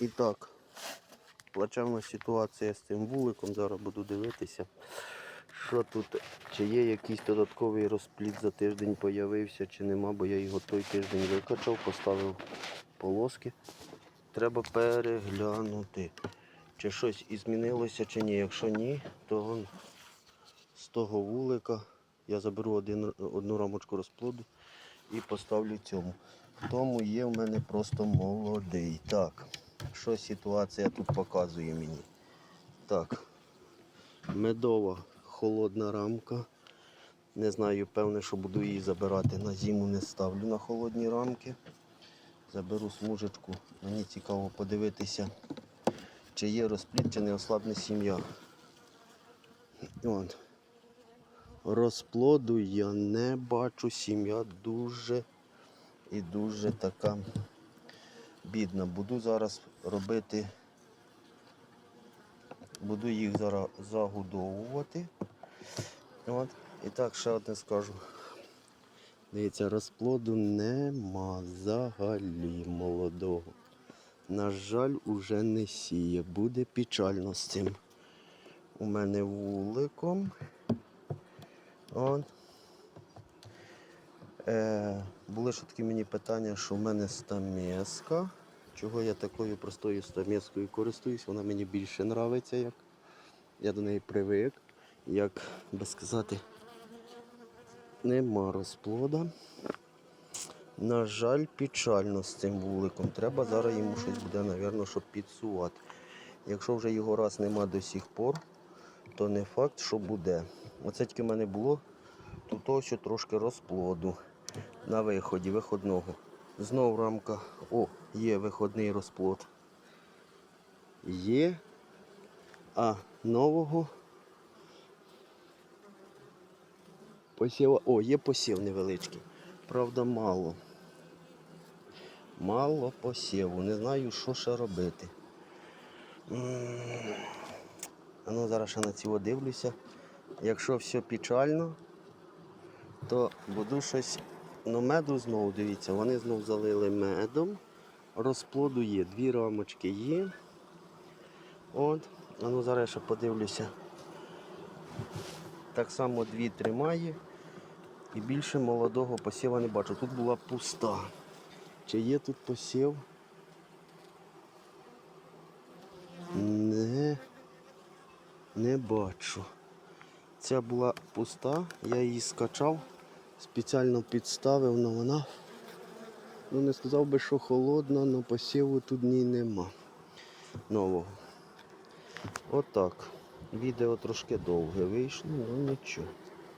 І так, плачевна ситуація з цим вуликом. Зараз буду дивитися, що тут, чи є якийсь додатковий розпліт за тиждень появився, чи нема, бо я його той тиждень викачав, поставив полоски. Треба переглянути, чи щось і змінилося, чи ні. Якщо ні, то вон з того вулика я заберу один, одну рамочку розплоду і поставлю цьому. Тому є в мене просто молодий. Так, що ситуація тут показує мені? Так, медова холодна рамка. Не знаю, певне, що буду її забирати на зиму, не ставлю на холодні рамки. Заберу смужечку. Мені цікаво подивитися, чи є розпліт, чи не ослабне сім'я. Розплоду я не бачу. Сім'я дуже і дуже така бідна. Буду зараз робити, буду їх зараз загодовувати. От. І так, ще одне скажу. Дивіться, розплоду нема взагалі молодого. На жаль, уже не сіє. Буде печально з цим. У мене вуликом. От. Е, були ще такі мені питання, що в мене стамеска. Чого я такою простою стамескою користуюсь, вона мені більше подобається, як я до неї привик. Як би сказати, нема розплода. На жаль, печально з цим вуликом. Треба зараз йому щось буде, напевно, щоб підсувати. Якщо вже його раз нема до сих пор, то не факт, що буде. Оце тільки в мене було тут ось трошки розплоду на виході, виходного. Знов рамка. О, є виходний розплод. Є. А нового посіва. О, є посів невеличкий. Правда, мало. Мало посіву. Не знаю, що ще робити. А ну зараз ще на цього дивлюся. Якщо все печально, то буду щось. Ну, меду знову дивіться, вони знову залили медом. Розплоду є, дві рамочки є. От, а ну зараз ще подивлюся. Так само дві тримає. І більше молодого посіва не бачу. Тут була пуста. Чи є тут посів? Не, не бачу. Ця була пуста, я її скачав, спеціально підставив, але вона, ну не сказав би, що холодна, але посіву тут ні нема нового. Отак. Відео трошки довге вийшло, але нічого.